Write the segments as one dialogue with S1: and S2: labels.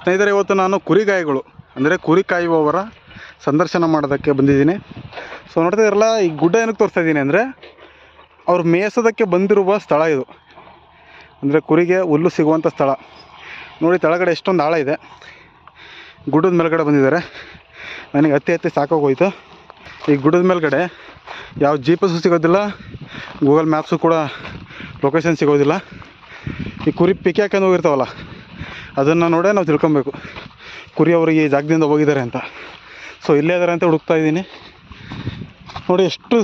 S1: ಸ್ನೇಹಿತರೆ, ಇವತ್ತು ನಾನು ಕುರಿಗಾಯಿಗಳು ಅಂದರೆ ಕುರಿ ಕಾಯುವವರ ಸಂದರ್ಶನ ಮಾಡೋದಕ್ಕೆ ಬಂದಿದ್ದೀನಿ. ಸೊ ನೋಡ್ತಾ ಇರಲ್ಲ ಈ ಗುಡ್ಡ ಏನಕ್ಕೆ ತೋರಿಸ್ತಾ ಇದ್ದೀನಿ ಅಂದರೆ, ಅವ್ರು ಮೇಯಿಸೋದಕ್ಕೆ ಬಂದಿರುವ ಸ್ಥಳ ಇದು. ಅಂದರೆ ಕುರಿಗೆ ಹುಲ್ಲು ಸಿಗುವಂಥ ಸ್ಥಳ. ನೋಡಿ ಕೆಳಗಡೆ ಎಷ್ಟೊಂದು ಆಳ ಇದೆ. ಗುಡ್ಡದ ಮೇಲ್ಗಡೆ ಬಂದಿದ್ದಾರೆ. ನನಗೆ ಹತ್ತಿ ಹತ್ತಿ ಸಾಕಾಗೋಯ್ತು. ಈ ಗುಡ್ಡದ ಮೇಲ್ಗಡೆ ಯಾವ ಜಿ ಪಿ ಸಿಗೋದಿಲ್ಲ ಗೂಗಲ್ ಮ್ಯಾಪ್ಸು ಕೂಡ ಲೊಕೇಶನ್ ಸಿಗೋದಿಲ್ಲ. ಈ ಕುರಿ ಪಿಕ್ ಹಾಕೊಂಡು ಹೋಗಿರ್ತಾವಲ್ಲ ಅದನ್ನು ನೋಡೇ ನಾವು ತಿಳ್ಕೊಬೇಕು. ಕುರಿ ಅವರಿಗೆ ಈ ಜಾಗದಿಂದ ಹೋಗಿದ್ದಾರೆ ಅಂತ. ಸೊ ಇಲ್ಲೇ ಇದ್ದಾರೆ ಅಂತ ಹುಡುಕ್ತಾ ಇದ್ದೀನಿ. ನೋಡಿ ಎಷ್ಟು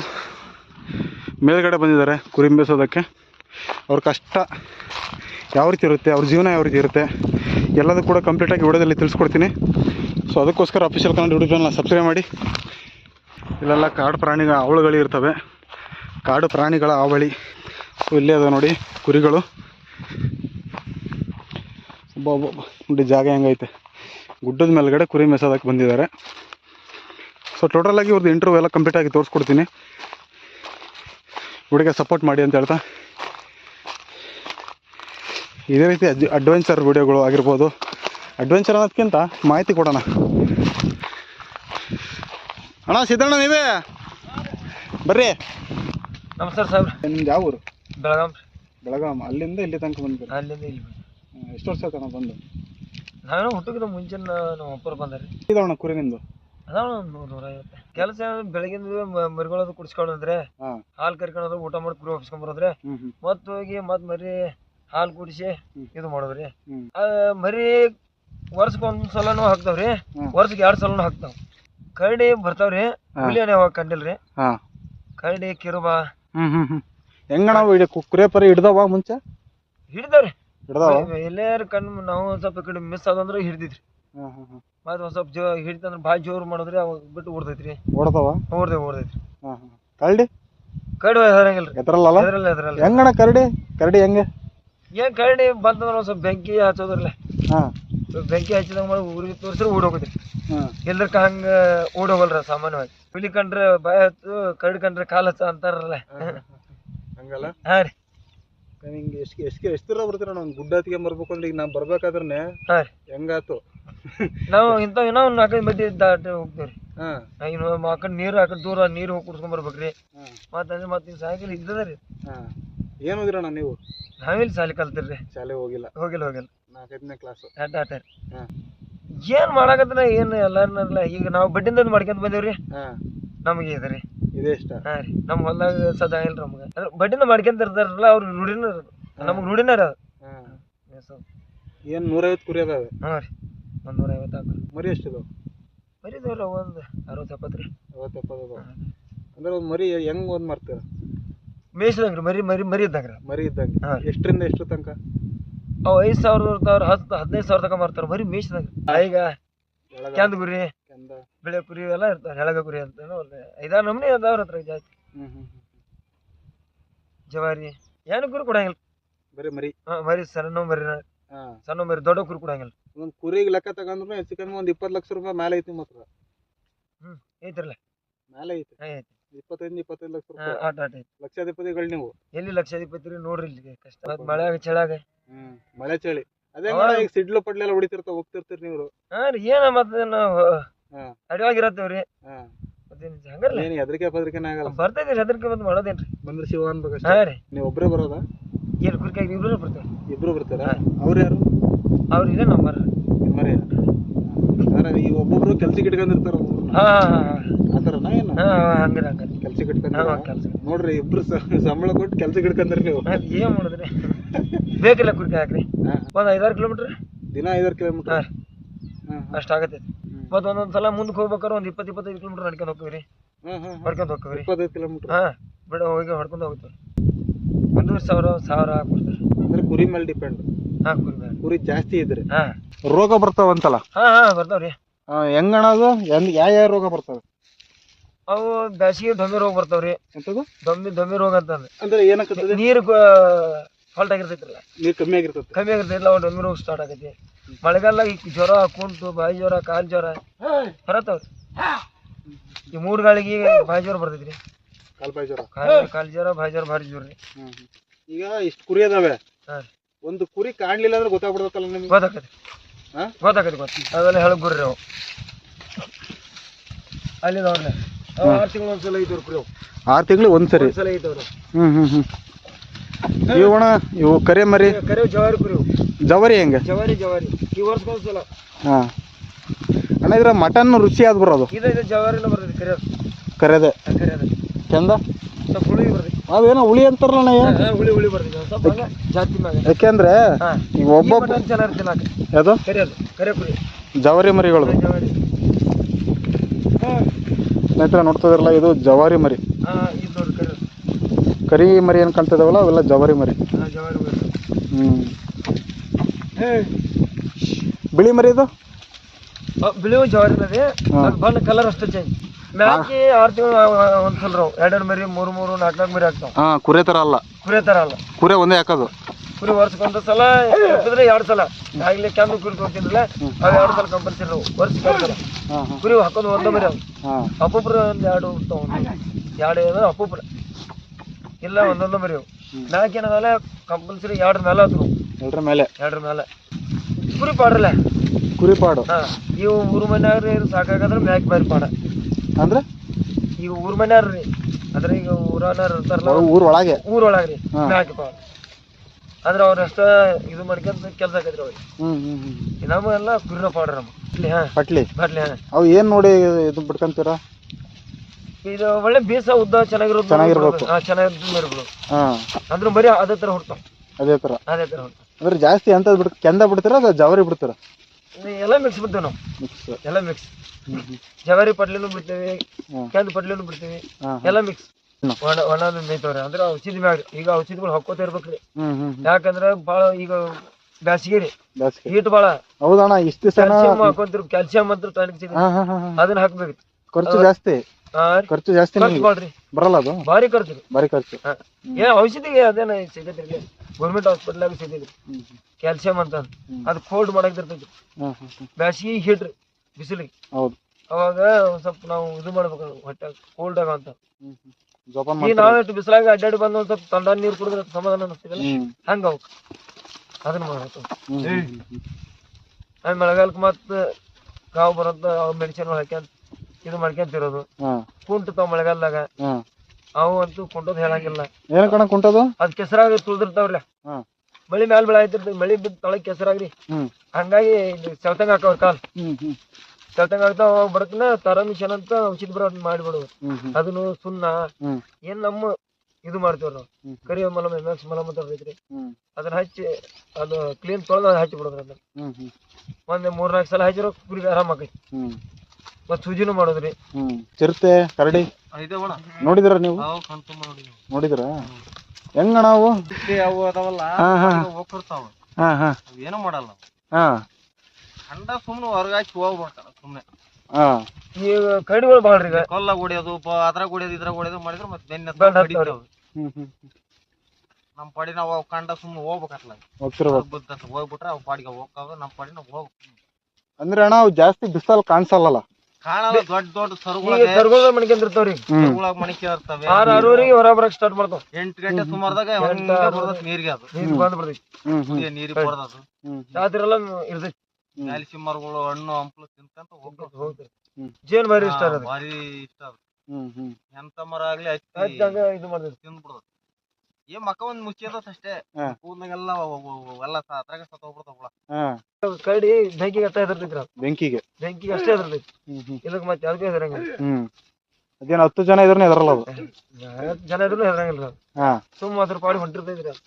S1: ಮೇಲ್ಗಡೆ ಬಂದಿದ್ದಾರೆ ಕುರಿ ಮೇಯಿಸೋದಕ್ಕೆ. ಅವ್ರ ಕಷ್ಟ ಯಾವ ರೀತಿ ಇರುತ್ತೆ, ಅವ್ರ ಜೀವನ ಯಾವ ರೀತಿ ಇರುತ್ತೆ, ಎಲ್ಲದೂ ಕೂಡ ಕಂಪ್ಲೀಟಾಗಿ ವಿಡಿಯೋದಲ್ಲಿ ತಿಳಿಸ್ಕೊಡ್ತೀನಿ. ಸೊ ಅದಕ್ಕೋಸ್ಕರ ಅಫಿಷಿಯಲ್ ಕನ್ನಡ ಯೂಟ್ಯೂಬ್ ಚಾನಲ್ನ ಸಬ್ಸ್ಕ್ರೈಬ್ ಮಾಡಿ. ಇಲ್ಲೆಲ್ಲ ಕಾಡು ಪ್ರಾಣಿಗಳ ಅವಳುಗಳು ಇರ್ತವೆ. ಕಾಡು ಪ್ರಾಣಿಗಳ ಅವಳಿ ಸೊ ಇಲ್ಲೇ ಅದ ನೋಡಿ ಕುರಿಗಳು. ಒಬ್ಬ. ನೋಡಿ ಜಾಗ ಹೆಂಗೈತೆ. ಗುಡ್ಡದ ಮೇಲ್ಗಡೆ ಕುರಿ ಮೇಸೋದಕ್ಕೆ ಬಂದಿದ್ದಾರೆ. ಸೊ ಟೋಟಲಾಗಿ ಇವ್ರದ್ದು ಇಂಟರ್ವ್ಯೂ ಎಲ್ಲ ಕಂಪ್ಲೀಟಾಗಿ ತೋರಿಸ್ಕೊಡ್ತೀನಿ. ಹುಡುಗ ಸಪೋರ್ಟ್ ಮಾಡಿ ಅಂತ ಹೇಳ್ತಾ. ಇದೇ ರೀತಿ ಅಜ್ ಅಡ್ವೆಂಚರ್ ವಿಡಿಯೋಗಳು ಆಗಿರ್ಬೋದು. ಅಡ್ವೆಂಚರ್ ಅನ್ನೋದಕ್ಕಿಂತ ಮಾಹಿತಿ ಕೊಡೋಣ. ಅಣ್ಣ ಸಿದ್ದಣ್ಣ ನೀವೇ? ಬರ್ರಿ.
S2: ನಮಸ್ಕಾರ ಸರ್.
S1: ನಿಮ್ದು ಯಾವ ಊರು?
S2: ಬೆಳಗಾಂ
S1: ಬೆಳಗಾಂ. ಅಲ್ಲಿಂದ ಇಲ್ಲಿ ತನಕ ಬಂದ್ಬಿಟ್ಟು
S2: ಅಲ್ಲಿಂದ ಇಲ್ಲಿ
S1: ಎಷ್ಟು ವರ್ಷ ಆಯ್ತಣ್ಣ ಬಂದು?
S2: ನಾನು ಹುಟ್ಟುಕಿದ ಮುಂಚೆ ನಮ್ಮ ಅಪ್ಪರು ಬಂದಾರಿ.
S1: ಇದಾವಣ್ಣ ಕುರಿ
S2: ನಿಮ್ದು? ನೂರು ನೂರೈವತ್ತು. ಕೆಲಸ ಬೆಳಗಿಂದ ಮರಿಗಳದು ಕುಡಿಸ್ಕೊಂಡ್ರೆ
S1: ಹಾಂ.
S2: ಹಾಲು ಕರ್ಕೊಂಡ್ರೆ ಊಟ ಮಾಡಿ ಕುರಿ ಒಪ್ಸ್ಕೊಂಬರೋದ್ರಿ
S1: ಬರೋದ್ರೆ ಹ್ಞೂ
S2: ಮತ್ತೆ ಹೋಗಿ ಮತ್ ಮರಿ ಹಾಲು ಕುಡಿಸಿ. ಇದು ಮಾಡೋದ್ರಿ. ಆ, ಮರಿ ವರ್ಷಕ್ಕೆ ಒಂದ್ ಸಲನೂ ಹಾಕ್ತಾವ್ರಿ. ವರ್ಷಕ್ಕೆ ಎರಡು ಸಲನೂ ಹಾಕ್ತಾವ್. ಕರಡಿ ಬರ್ತಾವ್ರಿ. ಹುಲಿಯನ್ನ ಯಾವಾಗ ಕಂಡಿಲ್ರಿ.
S1: ಹಾಂ.
S2: ಕರಡಿ ಕಿರುಬ.
S1: ಹ್ಮ್ ಹ್ಮ್ ಹ್ಮ್. ಹೆಂಗಣ್ಣ ಹಿಡಿ ಕುರಿ ಪರಿ ಹಿಡ್ದವ ಮುಂಚೆ?
S2: ಹಿಡಿದವ್ರಿ.
S1: ಹಿಡ್ದವ?
S2: ಎಲ್ಲಾರು ಕಣ್ಣು ನಾವು ಒಂದ್ ಸ್ವಲ್ಪ ಈ ಕಡೆ ಮಿಸ್ ಆದಂದ್ರೆ ಹಿಡಿದಿತ್ರಿ
S1: ಹಾಂ ಹಾಂ ಹಾಂ
S2: ಮತ್ತೆ ಒಂದ್ ಸ್ವಲ್ಪ ಜೋ ಹಿಡಿತಂದ್ರೆ ಭಾಳ ಜೋರು ಮಾಡಿದ್ರಿ ಅವಾಗ ಬಿಟ್ಟು ಓಡ್ತೈತ್ರಿ.
S1: ಓಡ್ತಾವ?
S2: ಓಡ್ದೆ ಓಡ್ದೈತ್ರಿ.
S1: ಹಾಂ ಹಾಂ ಕರಡಿ?
S2: ಕರಡಿ ಹೆದರಂಗಿಲ್ರಿ
S1: ಎತ್ತರಲ್ಲ
S2: ಎದರಲ್ಲ
S1: ಹೆಂಗಣ ಕರಡಿ? ಕರಡಿ ಹೆಂಗೆ?
S2: ಏನ್ ಕರಡಿ ಬಂತಂದ್ರೆ ಒಂದ್ ಸ್ವಲ್ಪ ಬೆಂಕಿ ಹಚ್ಚೋದ್ರಲ್ಲ.
S1: ಹಾಂ.
S2: ಸ್ವಲ್ಪ ಬೆಂಕಿ ಹಚ್ಚಿದಂಗ ಮಾಡಿ ಊರಿಗೆ ತೋರಿಸ್ರೆ ಓಡೋಗುತ್ತೆ.
S1: ಹಾಂ
S2: ಎಲ್ಲರ್ಕ ಹಂಗ ಓಡೋಗಲ್ರ ಹೋಗಲ್ರ ಸಾಮಾನ್ಯವಾಗಿ. ಹುಲಿ ಕಂಡ್ರೆ ಬಾಯ ಹತ್ತು ಕರಡಿ ಕಂಡ್ರೆ ಕಾಲ್ ಹಚ್ಚ ಅಂತಾರಲ್ಲ.
S1: ಹಂಗಲ್ಲ?
S2: ಹಾ ರೀ.
S1: ನಿಂಗೆ ಎಷ್ಟು ಎಷ್ಟು ಎಷ್ಟು ದೂರ ಬರ್ತೀರಣ್ಣ ಒಂದು ಗುಡ್ಡ ಹತ್ಕೊಂಡ್ ಬರ್ಬೇಕು ಅಂದ್ರೆ ಈಗ ನಾನು ಬರ್ಬೇಕಾದ್ರೆ
S2: ಹಾ
S1: ಹೆಂಗಾತು?
S2: ನಾವು ಇಂತ ಏನೋ ಒಂದು ನಾಲ್ಕೈದು ಮಂದಿ ದಾಟಿ ಹೋಗ್ತೇವ್ರಿ
S1: ಹಾಂ.
S2: ಇನ್ನು ಆ ಕಡೆ ನೀರು ಆ ಕಡೆ ದೂರ ನೀರು ಹೋಗಿ ಕುಡ್ಸ್ಕೊಂಡ್ ಬರ್ಬೇಕ್ರಿ.
S1: ಹಾಂ.
S2: ಮತ್ತೆ ಮತ್ತೆ ಸಾಯಂಕಾಲ ಇದ್ದದ ರೀ.
S1: ಹಾಂ. ಏನು ಓದಿರಣ್ಣ ನೀವು?
S2: ನಾವಿಲ್ಲಿ ಶಾಲೆ ಕಲ್ತಿರ್ರಿ
S1: ಶಾಲೆ ಹೋಗಿಲ್ಲ.
S2: ಹೋಗಿಲ್ಲ ಹೋಗಿಲ್ಲ.
S1: ನಾಲ್ಕೈದನೇ ಕ್ಲಾಸು
S2: ಆಟ ಆಟ ರೀ.
S1: ಹಾಂ.
S2: ಏನ್ ಮಾಡಾಕತ್ತನ ಏನು ಎಲ್ಲಾರನ್ನಲ್ಲ ಈಗ ನಾವು ಬಡ್ಡಿಂದ ಮಾಡ್ಕೊಂತ ಬಂದೇವ್ರಿ.
S1: ಹಾಂ.
S2: ನಮಗೆ ಇದೆ ರೀ.
S1: ಇದೇ ಇಷ್ಟ
S2: ಹಾ ರೀ. ನಮ್ಮ ಹೊಲ್ದಾಗ ಸದಾ ಇಲ್ಲ ನಮ್ಗೆ. ಅಂದ್ರೆ ಬಡ್ಡಿಂದ ಮಾಡ್ಕೊಂತ ಇರ್ತಾರಲ್ಲ ಅವ್ರ ರೂಢಿನ ನಮ್ಗೆ ರೂಢಿನ ರೀ ಅದು
S1: ಹಾಂ. ಏನು ನೂರೈವತ್ತು ಕುರಿ ಅದಾವೆ?
S2: ಹಾ ರೀ. ಒಂದ್ ನೂರ ಐವತ್ತು ಹಾಕ್ರಿ.
S1: ಮರಿ ಎಷ್ಟಿದಾವೆ?
S2: ಬರೀದವ್ರ ಒಂದ್ ಅರವತ್ತು ಎಪ್ಪತ್ತು ರೀ.
S1: ಎಪ್ಪತ್ತು ಅದಾವೆ. ಅಂದ್ರೆ ಒಂದು ಮರಿ ಹೆಂಗ್ ಒಂದು ಮಾರ್ತೀರ?
S2: ಮೇಯ್ಸಿದಂಗ ರೀ ಮರಿ ಮರಿ ಮರಿ ಇದ್ದಂಗ ರೀ.
S1: ಮರಿ ಇದ್ದಂಗೆ.
S2: ಹಾಂ.
S1: ಎಷ್ಟರಿಂದ ಎಷ್ಟು ತನಕ?
S2: ಅವು ಐದು ಸಾವಿರ ಇರ್ತಾವ್ರ ಹತ್ತು ಹದಿನೈದು ಸಾವಿರ ತನಕ ಮಾರ್ತಾರ. ಮರಿ ಮೇಯ್ಸಿದಂಗ. ಈಗ
S1: ಎಳಗ,
S2: ಕ್ಯಾಂದ್ ಗುರಿ ಬೆಳೆ ಕುರಿ ಎಲ್ಲ ಇರ್ತಾವೆ ಹೆಳಗ ಕುರಿ ಅಂತ ಒಂದು ಐದಾರು ನಮ್ನಿ ಅದಾವ್ರ ಹತ್ರ ಜಾಸ್ತಿ. ಜವಾರಿ ಏನು ಕುರಿ ಕೊಡಂಗಿಲ್ಲ.
S1: ಬರೀ ಮರಿ?
S2: ಹಾ ಮರಿ ಸಣ್ಣ ಮರಿ
S1: ಹಾಂ.
S2: ಸಣ್ಣ ಮರಿ ದೊಡ್ಡ ಕುರಿ ಕೊಡಂಗಿಲ್ಲ.
S1: ಒಂದು ಕುರಿಗೆ ಲೆಕ್ಕ ತಗೊಂಡ್ರೆ ಹೆಚ್ಚು ಕಮ್ಮಿ ಒಂದು ಇಪ್ಪತ್ತು ಲಕ್ಷ ರೂಪಾಯಿ ಮೇಲೆ ಐತಿ ಮಾತ್ರ.
S2: ಹ್ಮ್ ಐತ್ರಲ್ಲ.
S1: ಮೇಲೆ ಐತಿ?
S2: ಹಾ, ಐತಿ
S1: ಇಪ್ಪತ್ತೈದು ಇಪ್ಪತ್ತೈದು ಲಕ್ಷ
S2: ಹಾ,
S1: ರೂಪಾಯಿ.
S2: ಆಟ ಆಟ ಐತಿ
S1: ಲಕ್ಷಾಧಿಪತಿಗಳು ನೀವು?
S2: ಎಲ್ಲಿ ಲಕ್ಷಾಧಿಪತಿ ರೀ ನೋಡ್ರಿ ಇಲ್ಲಿ ಕಷ್ಟ. ಮತ್ತ್ ಮಳ್ಯಾಗ ಚಳಾಗ
S1: ಹ್ಮ್ ಮಳೆ ಚಳಿ. ಅದೇ ಈಗ ಸಿಡ್ಲು ಪಡ್ಲೆಲ್ಲ ಹೊಡಿತಿರ್ತಾವ ಹೋಗ್ತಿರ್ತೀರಿ ನೀವು.
S2: ಹಾ ರೀ ಏನ ಮತ್ತೆ. ಅಡಿವಾಗಿರತ್ತೇವ್ರಿ.
S1: ಹಾ.
S2: ಮತ್ತೆ ಹಂಗಲ್ಲ.
S1: ಏನು ಹೆದರಿಕೆ ಪದರಿಕೆನೇ ಆಗಲ್ಲ.
S2: ಬರ್ತೈತಿ ಹೆದರ್ಕೆ ಬಂದು ಮಾಡೋದೇನ್ರಿ.
S1: ಬಂದ್ರೆ ಶಿವ ಅನ್ಬೇಕಷ್ಟೇ.
S2: ಹಾ ರೀ.
S1: ನೀವು ಒಬ್ಬರೇ ಬರೋದಾ?
S2: ಏನ್ ಕುರಿಕಾಗಿ ಇಬ್ರು ಬರ್ತೇವೆ
S1: ಇಬ್ರು ಬರ್ತೀರಾ. ಅವ್ರು ಯಾರು?
S2: ಅವ್ರು ಇಲ್ಲೇ ನಮ್ಮ
S1: ನಿಮ್ಮರೇ ಅಂದ್ರೆ ಈ ಒಬ್ಬೊಬ್ರು ಕೆಲ್ಸಕ್ಕೆ ಇಟ್ಕೊಂಡಿರ್ತಾರ
S2: ಹಾ ಹಾ ಹಾ.
S1: ಆ ಥರನಾ ಏನು?
S2: ಹಾ ಹಂಗ್ರಿ ಹಂಗ್ರಿ.
S1: ಕೆಲ್ಸಕ್ಕೆ
S2: ಹಾ
S1: ಇಟ್ಕೊಂಡಿರ
S2: ಕೆಲಸ.
S1: ನೋಡ್ರಿ ಇಬ್ರು ಸಂಬಳ ಕೊಟ್ಟು ಕೆಲ್ಸಕ್ಕೆ ಇಟ್ಕೊಂಡ್ರಿ ನೀವು.
S2: ಏನ್ ಮಾಡಿದ್ರಿ? ಬೇಕಿಲ್ಲ ಕುರಿಕೆ ಹಾಕ್ರಿ. ಒಂದ್ ಐದಾರು ಕಿಲೋಮೀಟ್ರ್?
S1: ದಿನ ಐದಾರು ಕಿಲೋಮೀಟರ್?
S2: ಹಾ. ಒಂದೊಂದ್ ಸಲ ಮುಂದಕ್ಕೆ ಹೋಗ್ಬೇಕಾರೆ ಒಂದ್ ಇಪ್ಪತ್ತು ಇಪ್ಪತ್ತೈದು ಕಿಲೋಮೀಟರ್ ನಡ್ಕೊಂಡ್
S1: ಹೋಗ್ತೀವಿ ರೀ
S2: ಹೊಡ್ಕೊಂಡ್ ಹೋಗ್ತೀವಿ
S1: ಇಪ್ಪತ್ತೈದು ಕಿಲೋಮೀಟರ್
S2: ಹಾ ಬಿಡ ಹೋಗಿ ಹೊಡ್ಕೊಂಡ್ ಹೋಗ್ತೀವಿ ಒಂದೂವರೆ ಸಾವಿರ ಸಾವಿರ ಕೊಡ್ತಾರೆ
S1: ಅಂದ್ರೆ ಕುರಿ ಮೇಲೆ ಡಿಪೆಂಡ್
S2: ಹಾ ಕುರಿ ಮೇಲೆ.
S1: ಕುರಿ ಜಾಸ್ತಿ ಇದ್ರೆ.
S2: ಹಾ.
S1: ರೋಗ ಬರ್ತಾವಂತಲ್ಲ?
S2: ಹಾ ಹಾ ಬರ್ತಾವ್ರಿ.
S1: ಹೆಂಗಣ ಅದು? ಎಂದ್ ಯಾವ ಯಾವ ರೋಗ ಬರ್ತವೆ?
S2: ಅವು ಬ್ಯಾಸಿಗೆ ದೊಮ್ಮೆ ರೋಗ ಬರ್ತಾವ್ರಿ.
S1: ಎಂತದು?
S2: ದೊಮ್ಮೆ ದೊಮ್ಮೆ ರೋಗ ಅಂತಂದ್ರೆ.
S1: ಅಂದ್ರೆ ಏನಕ್ಕೆ
S2: ನೀರು ಫಾಲ್ಟ್ ಆಗಿರ್ತೈತ್ರಲ್ಲ.
S1: ನೀರು ಕಮ್ಮಿ ಆಗಿರ್ತದೆ
S2: ಕಮ್ಮಿ ಆಗಿರ್ತೈತಿಲ್ಲ ಅವು ದೊಮ್ಮೆ ರೋಗ ಸ್ಟಾರ್ಟ್ ಆಗೈತಿ. ಮಳೆಗಾಲ ಜ್ವರ ಕುಂಟು ಬಾಯಿ ಜ್ವರ ಕಾಲ್ ಜ್ವರ ಬರತ್ತವ್ರಿ ಈ ಮೂರು ಗಾಳಿಗೆ ಬಾಯಿ ಜ್ವರ ಬರ್ತೈತ್ರಿ.
S1: ಕಾಲ್ ಬಾಯಿ ಜ್ವರ.
S2: ಕಾಲ್ ಕಾಲ್ ಜ್ವರ ಬಾಯಿ ಜ್ವರ ಭಾರಿ ಜ್ವರ ರೀ.
S1: ಈಗ ಇಷ್ಟು ಕುರಿ ಅದಾವೆ. ಒಂದು ಕುರಿ ಕಾಣ್ಲಿಲ್ಲ ಅಂದ್ರೆ ಗೊತ್ತಾಗ್ಬಿಡ್ತಲ್ಲ ನಿಮ್ಗೆ?
S2: ಗೊತ್ತಾಕತಿ
S1: ಹಾ?
S2: ಗೊತ್ತಾಗತ್ತೆ ಗೊತ್ತ. ಹೇಳಕ್ ಹೇಳಗುರ್ರಿ ಅವು. ಅಲ್ಲಿ ಅವ್ರನ್ನ. ಅವು ಆರು ತಿಂಗಳು ಒಂದ್ಸಲ ಐತವ್ರು ಕುರಿ ಅವು.
S1: ಆರು ತಿಂಗಳು ಒಂದ್ಸರಿ.
S2: ಒಂದ್ಸಲ ಐತವ್ರು.
S1: ಹ್ಞೂ ಹ್ಮ್ ಹ್ಞೂ ಇವು ಅಣ್ಣ ಇವು ಕರೆ ಮರಿ.
S2: ಕರೆ ಜವಾರಿ ಕುರಿ ಜವಾರಿ
S1: ಜವರಿ ಹೆಂಗೆ?
S2: ಜವಾರಿ ಜವಾರಿ. ಈ ವರ್ಷಕ್ಕೊಂದ್ಸಲ
S1: ಹಾಂ. ಅಣ್ಣ ಇದ್ರ ಮಟನ್ ರುಚಿ ಆದ್ ಬರೋದು?
S2: ಇದು ಇದು ಜವಾರಿನ ಬರ್ತೈತಿ ಕರೆ
S1: ಕರೆದೆ
S2: ಕರೆ ಅದ
S1: ಚಂದ
S2: ಸ್ವಲ್ಪ ಹುಳಿ ಬರ್ತೈತಿ.
S1: ಅವೇನೋ ಹುಳಿ ಅಂತಾರಲ್ಲ ಅಣ್ಣ ಏನು
S2: ಹಾ, ಹುಳಿ ಹುಳಿ ಬರ್ತೈತಿ. ಒಂದ್ ಸ್ವಲ್ಪ ಹಂಗ ಜಾಸ್ತಿ ಮ್ಯಾಗ
S1: ಯಾಕೆಂದ್ರೆ
S2: ಹಾ.
S1: ಈಗ
S2: ಈ
S1: ಒಬ್ಬೊಬ್ಬ
S2: ಚೆನ್ನಾಗಿ ತಿನ್ನಾಕ
S1: ಯಾವುದು?
S2: ಕರೆ ಅದು ಕರೆ ಕುರಿ.
S1: ಜವಾರಿ ಮರಿಗಳು
S2: ಜವಾರಿ.
S1: ಸ್ನೇಹಿತರೆ ನೋಡ್ತಾ ಇದ್ರಲ್ಲ ಇದು ಜವಾರಿ ಮರಿ.
S2: ಹಾ ಕರೆ ಅದು.
S1: ಕರಿ ಮರಿ ಏನು ಕಾಣ್ತಿದಾವಲ್ಲ ಅವೆಲ್ಲ ಜವಾರಿ ಮರಿ. ಹ್ಞೂ ಬಿಳಿ ಮರಿ ಇದು?
S2: ಬಿಳಿ ಜವಾರಿ ಮರಿ. ಬಣ್ಣ ಕಲರ್ ಅಷ್ಟೇ ಚೇಂಜ್ ಮ್ಯಾಕಿ ಆರು ತಿಂಗಳು ಒಂದ್ಸಲ ಅವು ಎರಡೆರಡು ಮರಿ ಮೂರು ಮೂರು ನಾಲ್ಕು ನಾಲ್ಕು ಮರಿ ಆಗ್ತಾವ
S1: ಹಾಂ ಕುರೆ ಥರ ಅಲ್ಲ.
S2: ಕುರಿ ಥರ ಅಲ್ಲ.
S1: ಕುರೆ ಒಂದೇ ಹಾಕೋದು.
S2: ಕುರಿ ವರ್ಷಕ್ಕೊಂದು ಸಲ ಹಾಕಿದ್ರೆ ಎರಡು ಸಲ. ಆಗ್ಲಿ ಕೆಂಪು ಕುರಿ ತೊಗೊಂತಿದ್ರಲ್ಲ ಅವು ಎರಡು ಸಲ ಕಂಪಲ್ಸರಿ ವರ್ಷಕ್ಕೆ ಎರಡು ಸಲ ಕುರಿ ಹಾಕೋದು ಒಂದೇ ಮರಿ ಅವು ಅಪ್ಪೊಬ್ರು ಒಂದು ಎರಡು ತಗೊಂಡು ಎರಡು ಏನೋ ಅಪ್ಪೊಬ್ರು ಇಲ್ಲ ಒಂದೊಂದು ಮರಿ ಅವು ನಾಲ್ಕು ಏನದಲ್ಲ ಕಂಪಲ್ಸರಿ ಎರಡ್ರ ಮೇಲೆ ಆದ್ರು
S1: ಎರಡ್ರ ಮೇಲೆ
S2: ಎರಡ್ರ ಮೇಲೆ ಕುರಿ ಪಾಡ್ರಲ್ಲ?
S1: ಕುರಿಪಾಡು
S2: ಹಾ. ಇವು ಊರ್ ಮನ್ಯಾಗ ಸಾಕಾಗಂದ್ರೆ ಮ್ಯಾಕ್ ಬಾರಿ ಪಾಡ.
S1: ಅಂದ್ರೆ?
S2: ಈಗ ಊರ್ ಮನ್ಯಾರ ರೀ. ಅಂದ್ರೆ ಈಗ ಊರನಾರ ಇರ್ತಾರಲ್ಲ
S1: ಊರ್ ಒಳಗೆ?
S2: ಊರ್ ಒಳಗ್ರಿ. ಮ್ಯಾಕ್ ಪಾಡ. ಅಂದ್ರೆ ಅವ್ರ ಅಷ್ಟ ಇದು ಮಾಡ್ಕೊಂತ ಕೆಲಸ ಆಕೈತ್ರಿ ಅವ್ರಿಗೆ.
S1: ಹ್ಮ್ ಹ್ಮ್ ಹ್ಮ್.
S2: ನಮ್ಮ ಎಲ್ಲ ಕುರಿನ ಪಾಡ್ರಿ ನಮ್ಮ ಪಟ್ಲಿ ಹಾ.
S1: ಪಟ್ಲಿ.
S2: ಹಾ.
S1: ಅವು ಏನ್ ನೋಡಿ ಇದು ಬಿಡ್ಕಂತೀರ
S2: ಇದು ಒಳ್ಳೆ ಬೀಸ ಉದ್ದ ಚೆನ್ನಾಗಿರೋದು
S1: ಚೆನ್ನಾಗಿರ್ಬೇಕು.
S2: ಹಾ ಚೆನ್ನಾಗಿರೋದು ಮರಿಗಳು
S1: ಹಾ.
S2: ಅಂದ್ರೆ ಬರೀ ಅದೇ ತರ ಹುಡ್ತಾವ.
S1: ಅದೇ ತರ.
S2: ಅದೇ ತರ ಹುಡ್ತಾವ.
S1: ಅಂದ್ರೆ ಜಾಸ್ತಿ ಎಂತ ಬಿಡ್ ಕೆಂದ ಬಿಡ್ತೀರ ಅದ ಜವರಿ ಬಿಡ್ತೀರ?
S2: ಎಲ್ಲ ಮಿಕ್ಸ್ ಬಿಡ್ತೇವೆ ನಾವು.
S1: ಮಿಕ್ಸ್
S2: ಎಲ್ಲ ಮಿಕ್ಸ್ ಜವಾರಿ ಪಡ್ಲಿನೂ ಬಿಡ್ತೇವೆ
S1: ಕೆಂದ
S2: ಕೆಂದು ಪಡ್ಲಿನೂ ಬಿಡ್ತೇವೆ
S1: ಹಾ
S2: ಎಲ್ಲ ಮಿಕ್ಸ್
S1: ಹ್ಮ್.
S2: ಒಣ ಒಣದು ಮೇಯ್ತವ್ರಿ. ಅಂದ್ರೆ ಔಷಧಿ ಮ್ಯಾಗ ಈಗ ಔಷಧಿಗಳು ಹಾಕೋತ ಇರ್ಬೇಕ್ರಿ
S1: ಹ್ಮ್ ಹ್ಮ್
S2: ಯಾಕಂದ್ರೆ ಬಾಳ ಈಗ ಬ್ಯಾಸಿಗೆ ರೀ.
S1: ಜಾಸ್ತಿ
S2: ಹೀಟ್ ಬಾಳ
S1: ಹೌದಣ್ಣ ಇಷ್ಟು ದಿವಸ
S2: ಕ್ಯಾಲ್ಸಿಯಂ ಹಾಕೊಂತಿರ್ ಕ್ಯಾಲ್ಸಿಯಂ ಅಂತ ಟಾನಿಕ್ ಸಿಗುತ್ತೆ. ಅದನ್ನ ಹಾಕ್ಬೇಕಿತ್ತು
S1: ಖರ್ಚು ಜಾಸ್ತಿ. ಖರ್ಚು ಜಾಸ್ತಿ
S2: ಖರ್ಚು
S1: ನಿಮ್ಗೆ.
S2: ಮಾಡ್ರಿ
S1: ಬರಲ್ಲ ಅದು?
S2: ಭಾರಿ ಖರ್ಚು ರೀ.
S1: ಬಾರಿ ಖರ್ಚು.
S2: ಹಾ. ಏ ಔಷಧಿಗೆ ಅದೇನ ಸಿಗತ್ರಿ ಗೌರ್ಮೆಂಟ್ ಹಾಸ್ಪಿಟಲ್ ಸಿಗತ್ರಿ ಕ್ಯಾಲ್ಸಿಯಂ ಅಂತ. ಅಂದ್. ಕೋಲ್ಡ್ ಮಾಡಕ್ ಇರ್ತೈತಿ
S1: ಹ್ಮ್ ಹ್ಮ್ ಹ್ಮ್.
S2: ಬ್ಯಾಸಿಗೆ ಹೀಟ್ ಬಿಸಿಲಿಗೆ.
S1: ಹೌದು.
S2: ಅವಾಗ ಒಂದ್ ಸ್ವಲ್ಪ ನಾವು ಇದು ಮಾಡ್ಬೇಕು ಹೊಟ್ಟೆ ಕೋಲ್ಡ್ ಆಗ ಅಂತ.
S1: ಹ್ಮ್ ಹ್ಮ್. ಜೋಪಾನ
S2: ಈಗ
S1: ಮಾಡ್ತೀರ
S2: ನಾವ್ ಬಿಸಿಲಾಗ ಅಡ್ಡಾಡಿ ಬಂದು ಒಂದ್ ಸ್ವಲ್ಪ ತಂಡ ನೀರು ಕುಡಿದ್ರೆ ಸಮಾಧಾನ ಅನಿಸ್ತಿದಲ್ಲ
S1: ಹ್ಮ್.
S2: ಹಂಗ ಅವಕ್ ಅದನ್ನ ಮಾಡ್ಬೇಕು.
S1: ಹ್ಮ್ ಹ್ಮ್ ಹ್ಮ್.
S2: ಆಮೇಲೆ ಮಳೆಗಾಲಕ್ಕೆ ಮತ್ತೆ ಕಾವು ಬರೋದು ಅವು ಮೆಡಿಸಿನ್ ಹಾಕ್ಯಂತ. ಇದು ಮಾಡ್ಕೊಂತಿರೋದು. ಕುಂಟತಾವ ಮಳೆಗಾಲದಾಗ. ಅವು ಅಂತೂ ಕುಂಟೋದ್ ಹೇಳಂಗಿಲ್ಲ.
S1: ಏನ ಕಣ ಕುಂಟದು?
S2: ಅದ್ ಕೆಸರಾಗ ತುಳ್ದಿರ್ತಾವ್ರಲ್ಲ.
S1: ಹಾ.
S2: ಮಳಿ ಮ್ಯಾಲ ಬೆಳೆ ಆಯ್ತಿರ್ತದೆ ಮಳಿ ಬಿದ್ದ ತೊಳಗ್ ಕೆಸರಾಗ್ರಿ. ಹಂಗಾಗಿ ಸೆಳ್ತಂಗ ಹಾಕವ್ರ ಕಾಲ್.
S1: ಸೆಳತಂಗ ಹ್ಮ್.
S2: ಸೆಳ್ತಂಗ ಆಗ್ತಾವ ಬಡಕನ ತರ ಮಿಷನ್ ಅಂತ ಔಷಧಿ ಬರೋ ಮಾಡಿಬಿಡುದು. ಅದನ್ನು ಸುಣ್ಣ. ಏನ್ ನಮ್ಮ ಇದು ಮಾಡ್ತೇವ್ರಿ ನಾವು. ಕರಿ ಮಲಮ್ ಎಂ ಎಕ್ಸ್ ಮಲಮ ಅಂತ ಅದನ್ನ ಹಚ್ಚಿ ಅದು ಕ್ಲೀನ್ ತೊಳೆದ ಹಚ್ಚಿ ಬಿಡೋದ್ರಿ ಅದನ್ನ ಒಂದ್ ಮೂರ್ನಾಲ್ಕು ಸಲ ಹಚ್ಚಿರೋ ಕುರಿಗೆ ಆರಾಮ್ ಆಕೈತಿ ಮತ್ತ್ ಸೂಜಿನೂ ಮಾಡೋದ್ರಿ.
S1: ಹ್ಮ್. ಚಿರತೆ ಕರಡಿ. ನೋಡಿದ್ರ ನೀವು? ನೋಡಿದ್ರ ಹೆಂಗ ನಾವು.
S3: ಅವು? ಅದಾವಲ್ಲ
S1: ಹಾ ಹಾ.
S3: ಹೋಗ್ತಿರ್ತಾವ
S1: ಹಾ ಹಾ.
S3: ಏನು ಮಾಡಲ್ಲ
S1: ಹಾ.
S3: ಕಂಡ ಸುಮ್ನೆ ಹೊರಗಾಕಿ ಹೋಗ್ಬಿಡ್ತಾರ ಸುಮ್ನೆ.
S1: ಹಾ.
S2: ಈಗ ಕರಡಿಗಳು ಬಾಳ್ರಿ ಈಗ.
S3: ಕೊಲ್ಲ ಹೊಡಿಯೋದು ಪ ಅದ್ರಾಗ ಹೊಡಿಯೋದು ಇದ್ರಾಗ ಹೊಡಿಯೋದು ಮಾಡಿದ್ರೆ ಮತ್ತೆ ಬೆನ್ನ
S2: ಬೆನ್ನ ಹತ್ತವ್ರಿ.
S1: ಹ್ಮ್
S3: ನಮ್ಮ ಪಾಡಿ ನಾವು ಅವು ಕಂಡ ಸುಮ್ನೆ ಹೋಗ್ಬೇಕಲ್ಲ
S1: ಹೋಗ್ತಿರ್ಬೇಕು.
S3: ಹೋಗ್ಬಿಟ್ರೆ ಅವು ಪಾಡಿಗೆ ಹೋಗ್ತಾವ ನಮ್ಮ ಪಾಡಿ ನಾವು ಹೋಗ್ಬೇಕು.
S1: ಅಂದ್ರೆ ಅಣ್ಣ ಅವು ಜಾಸ್ತಿ ಬಿಸಲ್ ಕಾಣಿಸಲ್ಲ
S3: ಕಾಣಲ್ಲ ದೊಡ್ಡ ದೊಡ್ಡ
S2: ಮಣ್ಕೊಂಡಿರ್ತಾವ್ರಿ
S3: ಮಣಿಕೆ ಇರ್ತವೆ
S2: ಆರ್ ಆರೂವರೆಗೆ ಹೊರ ಬರಕ್ ಸ್ಟಾರ್ಟ್ ಮಾಡ್ತಾವ.
S3: ಎಂಟು ಗಂಟೆ ಸುಮಾರದಾಗ ಹಂಗ. ಬರ್ತೈತಿ ನೀರಿಗೆ ಅದು.
S2: ನೀರು ಬಂದ್
S3: ನೀರಿಗೆ ಬರ್ತದು
S2: ಇರ್ತೈತಿ.
S3: ಹಣ್ಣು ಹಂಪಲು ತಿನ್ಕಂತ ಹೋಗ್ಬೇಕು.
S2: ಜೇನ್ ಬಾರಿ ಇಷ್ಟ
S3: ಭಾರಿ ಇಷ್ಟ ಅದು.
S1: ಹ್ಮ್ ಹ್ಮ್.
S3: ಎಂತ ಮರ ಆಗ್ಲಿ ಹಚ್ಚಿ
S2: ಇದು ಮಾಡ್ತೈತಿ.
S3: ಏನ್ ಮಕ್ಕ ಒಂದ್ ಮುಚ್ಚಿದ ಅಷ್ಟೇ.
S1: ಹಾ.
S3: ಕೂದ್ಲಾಗೆಲ್ಲ ಎಲ್ಲ ಸ- ಅದ್ರಾಗ ಸತ್ತ ಹೋಗ್ಬಿಡ್ತಾವ ಹುಳ
S1: ಹಾ.
S2: ಕರಡಿ ಬೆಂಕಿಗೆ ಅಷ್ಟ ಹೆದರ್ತೈತಿ
S1: ಬೆಂಕಿಗೆ.
S2: ಬೆಂಕಿಗೆ ಅಷ್ಟೇ ಹೆದರ್ತೈತಿ
S1: ಹ್ಮ್ ಹ್ಮ್.
S2: ಇದಕ್ ಮತ್ತೆ ಅದಕ್ಕೆ ಹೆದರಂಗಿಲ್ಲ.
S1: ಹ್ಮ್. ಅದೇನು ಹತ್ತು ಜನ ಇದ್ರನ್ನ ಎದರಲ್ಲ ಅದು.
S2: ಜನ ಇದ್ರು ಹೆದರಂಗಿಲ್ಲ. ಅದು
S1: ಹಾ.
S2: ಸುಮ್ಮ ಅದ್ರ ಪಾಡಿ ಹೊಂಟಿರ್ತೈತ್ರಿ ಅದು.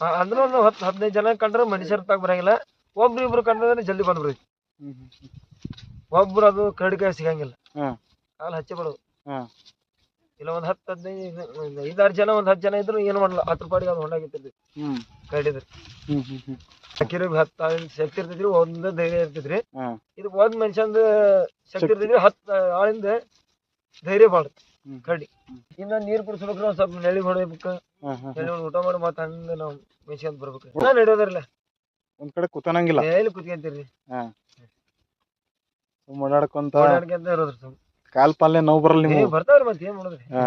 S2: ಆ- ಅಂದ್ರ ಒಂದು ಹತ್ತು ಹದಿನೈದು ಜನ ಕಂಡ್ರೆ ಮನುಷ್ಯರ ತಾಗ ಬರಂಗಿಲ್ಲ. ಒಬ್ರು ಇಬ್ರು ಕಂಡ್ರೆ ಜಲ್ದಿ ಬಂದ್ಬಿಡ್ತೈತಿ
S1: ಹ್ಮ್ ಹ್ಮ್
S2: ಒಬ್ರು ಅದು ಕರಡಿಕಾಯಿ ಸಿಗಂಗಿಲ್ಲ.
S1: ಹಾ.
S2: ಕಾಲ್ ಹಚ್ಚಿ ಬಿಡೋದು.
S1: ಹಾ.
S2: ಇಲ್ಲ ಒಂದ್ ಹತ್ತು ಹದಿನೈದು ಐದಾರು ಜನ ಒಂದ್ ಹತ್ತು ಜನ ಇದ್ರು ಏನ್ ಮಾಡಲ್ಲ ಹತ್ತು ರೂಪಾಯಿಗೆ ಅದು ಹೊಂಡಾಗಿರ್ತಿದ್ವಿ
S1: ಹ್ಮ್.
S2: ಅಕ್ಕಿರಿಗೆ ಹತ್ತು ಶಕ್ತಿ ಇರ್ತಿದ್ರಿ ಒಂದ್ ಧೈರ್ಯ ಇರ್ತೇತ್ರಿ
S1: ಇದಕ್
S2: ಇದು ಒಂದ್ ಮನುಷ್ಯಂದ ಶಕ್ತಿ ಇರ್ತೈತ್ರಿ ಹತ್ ಆಳಿಂದ ಧೈರ್ಯ ಬಾಳ ಕಡಿ ಇನ್ನ ನೀರ್ ಕುಡಿಸ್ಬೇಕ್ರಿ ಒಂದ್ ಸ್ವಲ್ಪ ನೆಳಿ ಹೊಡಿಬೇಕ. ನೆಳಿ ಊಟ ಮಾಡಿ ಮತ್ತೆ ಹಂಗ ನಾವ್ ಮೇಯ್ಸ್ಕೊಂಡ್ ಬರ್ಬೇಕ್ರಿ ನಾ ನಡೆಯೋದಿರಲ್ಲ
S1: ಒಂದ್ ಕಡೆ ಕುತನಂಗಿಲ್ಲ.
S2: ಎಲ್ಲಿ ಕುತ್ಕೊಂತೀರಿ.
S1: ಓಡಾಡ್ಕೊಂತ
S2: ಓಡಾಡ್ಕೊಂತ ಇರೋದ್ರಿ ಸುಮ್
S1: ಕಾಲ್ ಪಾಲ್ನೆ ನೋವು ಬರಲ್ಲ ನಿಮ್ಗೆ.
S2: ಬರ್ತಾವ್ರಿ ಮತ್ತೆ ಏನ್ ಮಾಡೋದ್ರಿ?
S1: ಹಾ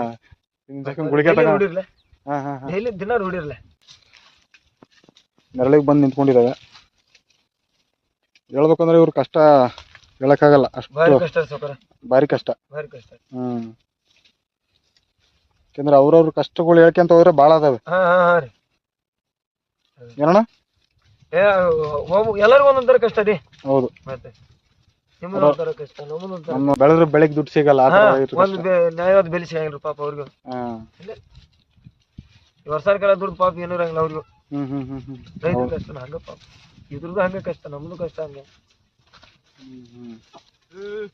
S1: ಜಖಂ ಗುಳಿಗೆ ತಗ
S2: ರೂಢಿರ್ಲ
S1: ಹಾ ಹಾ ಹಾ.
S2: ಡೈಲಿ ದಿನ ರೂಢಿರ್ಲ
S1: ನೆರಳಿಗೆ ಬಂದು ನಿಂತ್ಕೊಂಡಿದ್ದಾವೆ ಹೇಳ್ಬೇಕಂದ್ರೆ ಇವ್ರ ಕಷ್ಟ ಹೇಳಕ್ಕಾಗಲ್ಲ
S2: ಭಾರಿ
S1: ಅಷ್ಟು
S2: ಕಷ್ಟ ರೀ ಸಾವ್ಕಾರ
S1: ಭಾರಿ ಕಷ್ಟ.
S2: ಭಾರಿ ಕಷ್ಟ.
S1: ಹ್ಮ್. ಯಾಕಂದ್ರೆ ಅವ್ರವ್ರ ಕಷ್ಟಗಳು ಹೇಳ್ಕೊಂತ ಹೋದ್ರೆ ಭಾಳ ಅದಾವೆ.
S2: ಹಾ ಹಾ ಹಾ ರೀ.
S1: ಏನಣ್ಣ?
S2: ಏ ಒಬ್ಬ ಎಲ್ಲರಿಗೂ ಒಂದೊಂದರ ಕಷ್ಟ ರೀ
S1: ಹೌದು.
S2: ಮತ್ತೆ? ನಿಮ್ಮದು ಒಂಥರ ಕಷ್ಟ ನಮ್ಮದು ಒಂಥರ
S1: ನಮ್ಮ ಬೆಳೆದ್ರೆ ಬೆಳಗ್ಗೆ ದುಡ್ಡು ಸಿಗಲ್ಲ ಆ
S2: ಹಾ
S1: ಥರ ಇರುತ್ತೆ
S2: ಒಂದು ಬೆ- ನ್ಯಾಯವಾದ ಬೆಲೆ ಸಿಗಂಗಿಲ್ಲ ಪಾಪ ಅವ್ರಿಗೂ.
S1: ಹಾಂ.
S2: ಈ ವರ್ಷಕ್ಕೆಲ್ಲ ದುಡ್ಡು ಪಾಪ ಏನೂ ಇರಂಗಿಲ್ಲ ಅವ್ರಿಗೂ.
S1: ಹ್ಮ್ ಹ್ಮ್ ಹ್ಮ್ ಹ್ಮ್.
S2: ರೈತರ ಕಷ್ಟ ಹಂಗ ಪಾಪ. ಇದ್ರದ್ದು ಹಂಗ ಕಷ್ಟ ನಮ್ದು ಕಷ್ಟ ಹಂಗೆ.
S1: ಹ್ಮ್. ಹ್ಮ್.